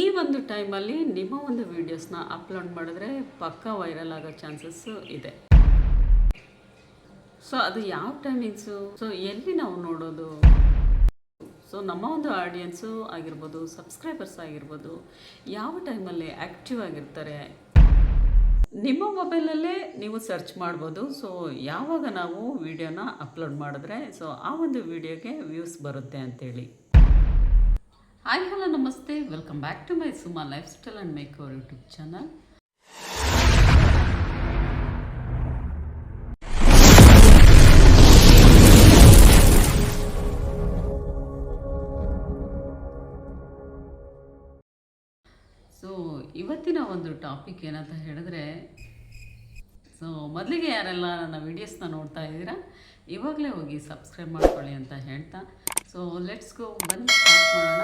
ಈ ಒಂದು ಟೈಮಲ್ಲಿ ನಿಮ್ಮ ಒಂದು ವೀಡಿಯೋಸ್ನ ಅಪ್ಲೋಡ್ ಮಾಡಿದ್ರೆ ಪಕ್ಕಾ ವೈರಲ್ ಆಗೋ ಚಾನ್ಸಸ್ಸು ಇದೆ. ಸೊ ಅದು ಯಾವ ಟೈಮಿಂಗ್ಸು? ಸೊ ಎಲ್ಲಿ ನಾವು ನೋಡೋದು? ಸೊ ನಮ್ಮ ಒಂದು ಆಡಿಯನ್ಸು ಆಗಿರ್ಬೋದು, ಸಬ್ಸ್ಕ್ರೈಬರ್ಸ್ ಆಗಿರ್ಬೋದು, ಯಾವ ಟೈಮಲ್ಲಿ ಆ್ಯಕ್ಟಿವ್ ಆಗಿರ್ತಾರೆ? ನಿಮ್ಮ ಮೊಬೈಲಲ್ಲೇ ನೀವು ಸರ್ಚ್ ಮಾಡ್ಬೋದು. ಸೊ ಯಾವಾಗ ನಾವು ವಿಡಿಯೋನ ಅಪ್ಲೋಡ್ ಮಾಡಿದ್ರೆ, ಸೊ ಆ ಒಂದು ವಿಡಿಯೋಗೆ ವ್ಯೂಸ್ ಬರುತ್ತೆ ಅಂತೇಳಿ. ಹಾಯ್ ಹಲೋ ನಮಸ್ತೆ welcome back to my Suma lifestyle and make our YouTube channel so ಇವತ್ತಿನ ಒಂದು ಟಾಪಿಕ್ ಏನಂತ ಹೇಳಿದ್ರೆ ಸೊ ಮೊದಲಿಗೆ ಯಾರೆಲ್ಲ ನನ್ನ ವೀಡಿಯೋಸ್ನ ನೋಡ್ತಾ ಇದ್ದೀರಾ, ಇವಾಗಲೇ ಹೋಗಿ ಸಬ್ಸ್ಕ್ರೈಬ್ ಮಾಡ್ಕೊಳ್ಳಿ ಅಂತ ಹೇಳ್ತಾ. ಸೊ ಲೆಟ್ಸ್ ಗೋ ಬನ್ನಿ ಸ್ಟಾರ್ಟ್ ಮಾಡೋಣ.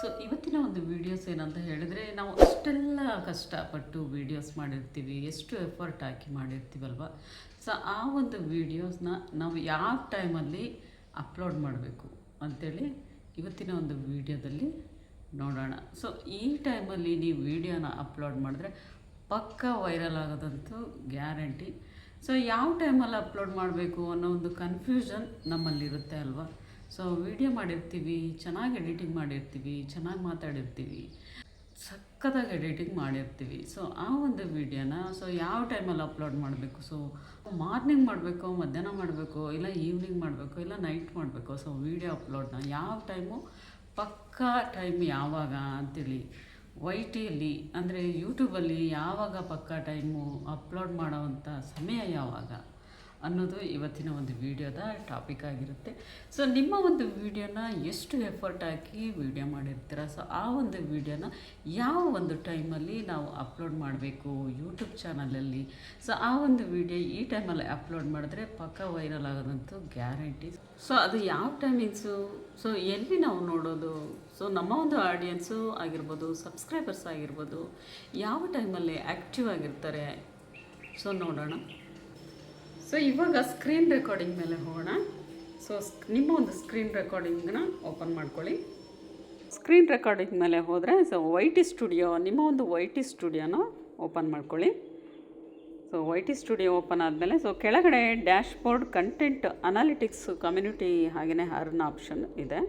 ಸೊ ಇವತ್ತಿನ ಒಂದು ವೀಡಿಯೋಸ್ ಏನಂತ ಹೇಳಿದರೆ, ನಾವು ಅಷ್ಟೆಲ್ಲ ಕಷ್ಟಪಟ್ಟು ವೀಡಿಯೋಸ್ ಮಾಡಿರ್ತೀವಿ, ಎಷ್ಟು ಎಫರ್ಟ್ ಹಾಕಿ ಮಾಡಿರ್ತೀವಲ್ವ? ಸೊ ಆ ಒಂದು ವೀಡಿಯೋಸ್ನ ನಾವು ಯಾವ ಟೈಮಲ್ಲಿ ಅಪ್ಲೋಡ್ ಮಾಡಬೇಕು ಅಂಥೇಳಿ ಇವತ್ತಿನ ಒಂದು ವೀಡಿಯೋದಲ್ಲಿ ನೋಡೋಣ. ಸೊ ಈ ಟೈಮಲ್ಲಿ ನೀವು ವೀಡಿಯೋನ ಅಪ್ಲೋಡ್ ಮಾಡಿದ್ರೆ ಪಕ್ಕ ವೈರಲ್ ಆಗೋದಂತೂ ಗ್ಯಾರಂಟಿ ಸೊ ಯಾವ ಟೈಮಲ್ಲಿ ಅಪ್ಲೋಡ್ ಮಾಡಬೇಕು ಅನ್ನೋ ಒಂದು ಕನ್ಫ್ಯೂಷನ್ ನಮ್ಮಲ್ಲಿರುತ್ತೆ ಅಲ್ವಾ? ಸೊ ವಿಡಿಯೋ ಮಾಡಿರ್ತೀವಿ, ಚೆನ್ನಾಗಿ ಎಡಿಟಿಂಗ್ ಮಾಡಿರ್ತೀವಿ, ಚೆನ್ನಾಗಿ ಮಾತಾಡಿರ್ತೀವಿ ಸಕ್ಕತ್ತಾಗಿ ಎಡಿಟಿಂಗ್ ಮಾಡಿರ್ತೀವಿ. ಸೊ ಆ ಒಂದು ವಿಡಿಯೋನ ಸೊ ಯಾವ ಟೈಮಲ್ಲಿ ಅಪ್ಲೋಡ್ ಮಾಡಬೇಕು? ಸೊ ಮಾರ್ನಿಂಗ್ ಮಾಡಬೇಕು, ಮಧ್ಯಾಹ್ನ ಮಾಡಬೇಕು, ಇಲ್ಲ ಈವ್ನಿಂಗ್ ಮಾಡಬೇಕು, ಇಲ್ಲ ನೈಟ್ ಮಾಡಬೇಕು? ಸೊ ವಿಡಿಯೋ ಅಪ್ಲೋಡ್ನ ಯಾವ ಟೈಮು ಪಕ್ಕಾ ಟೈಮ್ ಯಾವಾಗ ಅಂತೇಳಿ ವೈ ಟಿಯಲ್ಲಿ ಅಂದರೆ ಯೂಟ್ಯೂಬಲ್ಲಿ ಯಾವಾಗ ಪಕ್ಕಾ ಟೈಮು ಅಪ್ಲೋಡ್ ಮಾಡೋವಂಥ ಸಮಯ ಯಾವಾಗ? ಅನ್ನೋದು ಇವತ್ತಿನ ಒಂದು ವಿಡಿಯೋದ ಟಾಪಿಕ್ ಆಗಿರುತ್ತೆ. ಸೊ ನಿಮ್ಮ ಒಂದು ವಿಡಿಯೋನ ಎಷ್ಟು ಎಫರ್ಟ್ ಹಾಕಿ ವಿಡಿಯೋ ಮಾಡಿರ್ತೀರ? ಸೊ ಆ ಒಂದು ವಿಡಿಯೋನ ಯಾವ ಒಂದು ಟೈಮಲ್ಲಿ ನಾವು ಅಪ್ಲೋಡ್ ಮಾಡಬೇಕು? ಯೂಟ್ಯೂಬ್ ಚಾನಲಲ್ಲಿ ಸೊ ಆ ಒಂದು ವಿಡಿಯೋ ಈ ಟೈಮಲ್ಲಿ ಅಪ್ಲೋಡ್ ಮಾಡಿದ್ರೆ ಪಕ್ಕ ವೈರಲ್ ಆಗೋದಂತೂ ಗ್ಯಾರಂಟಿ ಸೊ ಅದು ಯಾವ ಟೈಮಿಂಗ್ಸು ಸೊ ಎಲ್ಲಿ ನಾವು ನೋಡೋದು? ಸೊ ನಮ್ಮ ಒಂದು ಆಡಿಯನ್ಸು ಆಗಿರ್ಬೋದು ಸಬ್ಸ್ಕ್ರೈಬರ್ಸ್ ಆಗಿರ್ಬೋದು, ಯಾವ ಟೈಮಲ್ಲಿ ಆ್ಯಕ್ಟಿವ್ ಆಗಿರ್ತಾರೆ? ಸೊ ನೋಡೋಣ. ಸೊ ಇವಾಗ ಸ್ಕ್ರೀನ್ ರೆಕಾರ್ಡಿಂಗ್ ಮೇಲೆ ಹೋಗೋಣ. ಸೊ ನಿಮ್ಮ ಒಂದು ಸ್ಕ್ರೀನ್ ರೆಕಾರ್ಡಿಂಗ್ನ ಓಪನ್ ಮಾಡ್ಕೊಳ್ಳಿ. ಸ್ಕ್ರೀನ್ ರೆಕಾರ್ಡಿಂಗ್ ಮೇಲೆ ಹೋದರೆ ಸೊ ವೈ ಟಿ ಸ್ಟುಡಿಯೋ ನಿಮ್ಮ ಒಂದು ವೈ ಟಿ ಸ್ಟುಡಿಯೋನ ಓಪನ್ ಮಾಡ್ಕೊಳ್ಳಿ. So Y T studio open ಆದಮೇಲೆ ಸೊ ಕೆಳಗಡೆ dashboard content analytics community ಹಾಗೆಯೇ ಅರ್ನ್ ಆಪ್ಷನ್ ಇದೆ.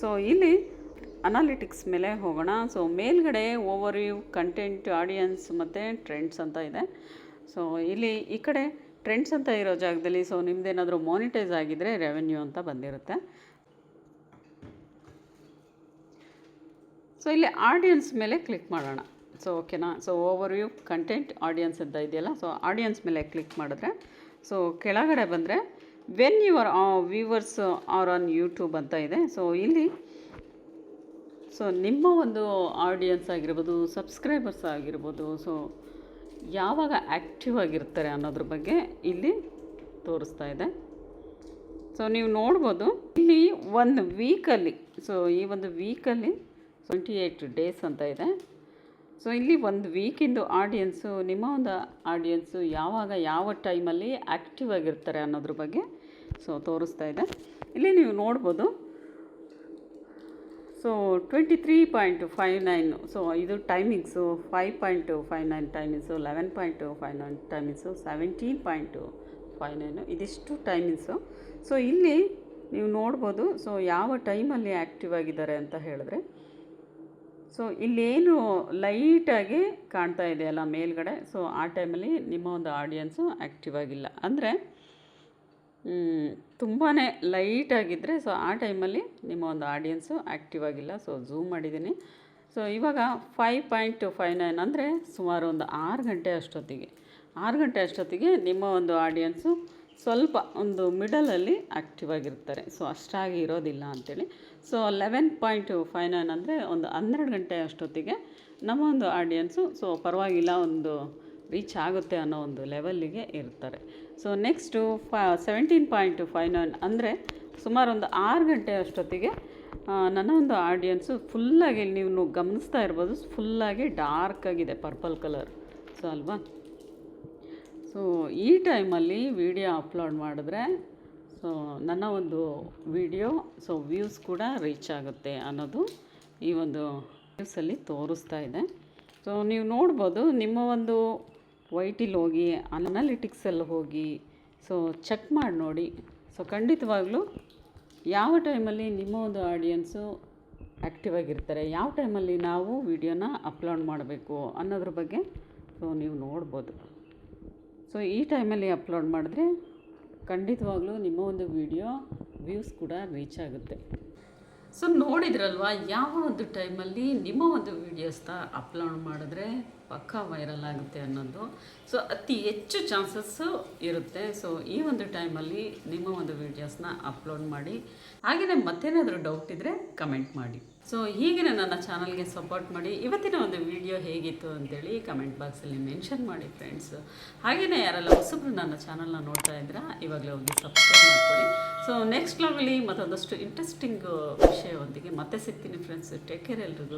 ಸೊ ಇಲ್ಲಿ ಅನಾಲಿಟಿಕ್ಸ್ ಮೇಲೆ ಹೋಗೋಣ. ಸೊ ಮೇಲ್ಗಡೆ ಓವರ್ ವ್ಯೂ ಕಂಟೆಂಟ್ ಆಡಿಯನ್ಸ್ ಮತ್ತು ಟ್ರೆಂಡ್ಸ್ ಅಂತ ಇದೆ. ಸೊ ಇಲ್ಲಿ ಈ ಕಡೆ ಟ್ರೆಂಡ್ಸ್ ಅಂತ ಇರೋ ಜಾಗದಲ್ಲಿ ಸೊ ನಿಮ್ಮದೇನಾದರೂ ಮಾನಿಟೈಸ್ ಆಗಿದ್ದರೆ ರೆವೆನ್ಯೂ ಅಂತ ಬಂದಿರುತ್ತೆ. ಸೊ ಇಲ್ಲಿ ಆಡಿಯನ್ಸ್ ಮೇಲೆ ಕ್ಲಿಕ್ ಮಾಡೋಣ. ಸೊ ಓಕೆನಾ so overview content audience ಅಂತ ಇದೆಯಲ್ಲ? ಸೊ ಆಡಿಯನ್ಸ್ ಮೇಲೆ ಕ್ಲಿಕ್ ಮಾಡಿದ್ರೆ ಸೊ ಕೆಳಗಡೆ ಬಂದರೆ when your viewers are on YouTube ಅಂತ ಇದೆ. ಸೊ ಇಲ್ಲಿ ಸೊ ನಿಮ್ಮ ಒಂದು ಆಡಿಯನ್ಸ್ ಆಗಿರ್ಬೋದು ಸಬ್ಸ್ಕ್ರೈಬರ್ಸ್ ಆಗಿರ್ಬೋದು ಸೊ ಯಾವಾಗ ಆ್ಯಕ್ಟಿವ್ ಆಗಿರ್ತಾರೆ ಅನ್ನೋದ್ರ ಬಗ್ಗೆ ಇಲ್ಲಿ ತೋರಿಸ್ತಾ ಇದೆ. ಸೊ ನೀವು ನೋಡ್ಬೋದು, ಇಲ್ಲಿ ಒಂದು ವೀಕಲ್ಲಿ ಸೊ ಈ ಒಂದು ವೀಕಲ್ಲಿ ಟ್ವೆಂಟಿ ಏಯ್ಟ್ ಡೇಸ್ ಅಂತ ಇದೆ. ಸೊ ಇಲ್ಲಿ ಒಂದು ವೀಕಿಂದು ಆಡಿಯನ್ಸು ನಿಮ್ಮ ಒಂದು ಆಡಿಯನ್ಸು ಯಾವಾಗ, ಯಾವ ಟೈಮಲ್ಲಿ ಆ್ಯಕ್ಟಿವ್ ಆಗಿರ್ತಾರೆ ಅನ್ನೋದ್ರ ಬಗ್ಗೆ ಸೊ ತೋರಿಸ್ತಾ ಇದೆ. ಇಲ್ಲಿ ನೀವು ನೋಡ್ಬೋದು so twenty three point five nine so ಇದು timings five point five nine timings eleven point five nine timings seventeen point five nine ಇದಿಷ್ಟು ಟೈಮಿಂಗ್ಸು ಸೊ ಇಲ್ಲಿ ನೀವು ನೋಡ್ಬೋದು. ಸೊ ಯಾವ ಟೈಮಲ್ಲಿ ಆ್ಯಕ್ಟಿವ್ ಆಗಿದ್ದಾರೆ ಅಂತ ಹೇಳಿದ್ರೆ ಸೊ ಇಲ್ಲೇನು ಲೈಟಾಗಿ ಕಾಣ್ತಾ ಇದೆಯಲ್ಲ ಮೇಲ್ಗಡೆ. ಸೊ ಆ ಟೈಮಲ್ಲಿ ನಿಮ್ಮ ಒಂದು ಆಡಿಯನ್ಸು ಆ್ಯಕ್ಟಿವ್ ಆಗಿಲ್ಲ. ಅಂದರೆ ತುಂಬಾ ಲೈಟಾಗಿದ್ದರೆ ಸೊ ಆ ಟೈಮಲ್ಲಿ ನಿಮ್ಮ ಒಂದು ಆಡಿಯನ್ಸು ಆ್ಯಕ್ಟಿವ್ ಆಗಿಲ್ಲ. ಸೊ ಝೂಮ್ ಮಾಡಿದ್ದೀನಿ. ಸೊ ಇವಾಗ ಫೈವ್ ಪಾಯಿಂಟ್ ಫೈವ್ ನೈನ್ ಅಂದರೆ ಸುಮಾರು ಒಂದು ಆರು ಗಂಟೆ ಅಷ್ಟೊತ್ತಿಗೆ. ಆರು ಗಂಟೆ ಅಷ್ಟೊತ್ತಿಗೆ ನಿಮ್ಮ ಒಂದು ಆಡಿಯನ್ಸು ಸ್ವಲ್ಪ ಒಂದು ಮಿಡಲಲ್ಲಿ ಆ್ಯಕ್ಟಿವ್ ಆಗಿರ್ತಾರೆ. ಸೊ ಅಷ್ಟಾಗಿ ಇರೋದಿಲ್ಲ ಅಂಥೇಳಿ so eleven point five nine ಅಂದರೆ ಒಂದು ಹನ್ನೆರಡು ಗಂಟೆ ಅಷ್ಟೊತ್ತಿಗೆ ನಮ್ಮ ಒಂದು ಆಡಿಯನ್ಸು, ಸೊ ಪರವಾಗಿಲ್ಲ ಒಂದು ರೀಚ್ ಆಗುತ್ತೆ ಅನ್ನೋ ಒಂದು ಲೆವೆಲ್ಲಿಗೆ ಇರ್ತಾರೆ. ಸೊ ನೆಕ್ಸ್ಟು ಫ ಸೆವೆಂಟೀನ್ ಪಾಯಿಂಟ್ ಫೈವ್ ನೈನ್ ಅಂದರೆ ಸುಮಾರು ಒಂದು ಆರು ಗಂಟೆ ಅಷ್ಟೊತ್ತಿಗೆ ನನ್ನ ಒಂದು ಆಡಿಯನ್ಸು ಫುಲ್ಲಾಗಿ ನೀವು ಗಮನಿಸ್ತಾ ಇರ್ಬೋದು. ಫುಲ್ಲಾಗಿ ಡಾರ್ಕ್ ಆಗಿದೆ ಪರ್ಪಲ್ ಕಲರ್ ಸೊ ಅಲ್ವಾ? ಸೊ ಈ ಟೈಮಲ್ಲಿ ವಿಡಿಯೋ ಅಪ್ಲೋಡ್ ಮಾಡಿದ್ರೆ ಸೊ ನನ್ನ ಒಂದು ವಿಡಿಯೋ ಸೊ ವ್ಯೂಸ್ ಕೂಡ ರೀಚ್ ಆಗುತ್ತೆ ಅನ್ನೋದು ಈ ಒಂದು ವ್ಯೂಸಲ್ಲಿ ತೋರಿಸ್ತಾ ಇದೆ. ಸೊ ನೀವು ನೋಡ್ಬೋದು, ನಿಮ್ಮ ಒಂದು ವೈಟಿಲಿ ಹೋಗಿ ಅನಾಲಿಟಿಕ್ಸಲ್ಲಿ ಹೋಗಿ ಸೊ ಚೆಕ್ ಮಾಡಿ ನೋಡಿ. ಸೊ ಖಂಡಿತವಾಗ್ಲೂ ಯಾವ ಟೈಮಲ್ಲಿ ನಿಮ್ಮ ಒಂದು ಆಡಿಯನ್ಸು ಆ್ಯಕ್ಟಿವ್ ಆಗಿರ್ತಾರೆ, ಯಾವ ಟೈಮಲ್ಲಿ ನಾವು ವಿಡಿಯೋನ ಅಪ್ಲೋಡ್ ಮಾಡಬೇಕು ಅನ್ನೋದ್ರ ಬಗ್ಗೆ ಸೊ ನೀವು ನೋಡ್ಬೋದು. ಸೊ ಈ ಟೈಮಲ್ಲಿ ಅಪ್ಲೋಡ್ ಮಾಡಿದ್ರೆ ಖಂಡಿತವಾಗ್ಲೂ ನಿಮ್ಮ ಒಂದು ವಿಡಿಯೋ ವ್ಯೂಸ್ ಕೂಡ ರೀಚ್ ಆಗುತ್ತೆ. ಸೊ ನೋಡಿದ್ರಲ್ವಾ, ಯಾವ ಒಂದು ಟೈಮಲ್ಲಿ ನಿಮ್ಮ ಒಂದು ವೀಡಿಯೋಸ್ನ ಅಪ್ಲೋಡ್ ಮಾಡಿದ್ರೆ ಪಕ್ಕಾ ವೈರಲ್ ಆಗುತ್ತೆ ಅನ್ನೋದು. ಸೊ ಅತಿ ಹೆಚ್ಚು ಚಾನ್ಸಸ್ಸು ಇರುತ್ತೆ. ಸೊ ಈ ಒಂದು ಟೈಮಲ್ಲಿ ನಿಮ್ಮ ಒಂದು ವೀಡಿಯೋಸ್ನ ಅಪ್ಲೋಡ್ ಮಾಡಿ. ಹಾಗೆಯೇ ಮತ್ತೇನಾದರೂ ಡೌಟ್ ಇದ್ದರೆ ಕಮೆಂಟ್ ಮಾಡಿ. ಸೊ ಹೀಗೆ ನನ್ನ ಚಾನಲ್ಗೆ ಸಪೋರ್ಟ್ ಮಾಡಿ. ಇವತ್ತಿನ ಒಂದು ವಿಡಿಯೋ ಹೇಗಿತ್ತು ಅಂತೇಳಿ ಕಮೆಂಟ್ ಬಾಕ್ಸಲ್ಲಿ ಮೆನ್ಷನ್ ಮಾಡಿ ಫ್ರೆಂಡ್ಸ್ ಹಾಗೆಯೇ ಯಾರೆಲ್ಲ ಹೊಸಬ್ರು ನನ್ನ ಚಾನಲ್ನ ನೋಡ್ತಾ ಇದ್ದೀರಾ, ಇವಾಗಲೇ ಹೋಗಿ ಸಬ್ಸ್ಕ್ರೈಬ್ ಮಾಡ್ಕೊಳ್ಳಿ. ಸೊ ನೆಕ್ಸ್ಟ್ ವ್ಲಾಗಲ್ಲಿ ಮತ್ತೊಂದಷ್ಟು ಇಂಟ್ರೆಸ್ಟಿಂಗ್ ವಿಷಯದೊಂದಿಗೆ ಮತ್ತೆ ಸಿಗ್ತೀನಿ ಫ್ರೆಂಡ್ಸ್ ಟೇಕ್ ಕೇರ್ ಎಲ್ರಿಗೂ.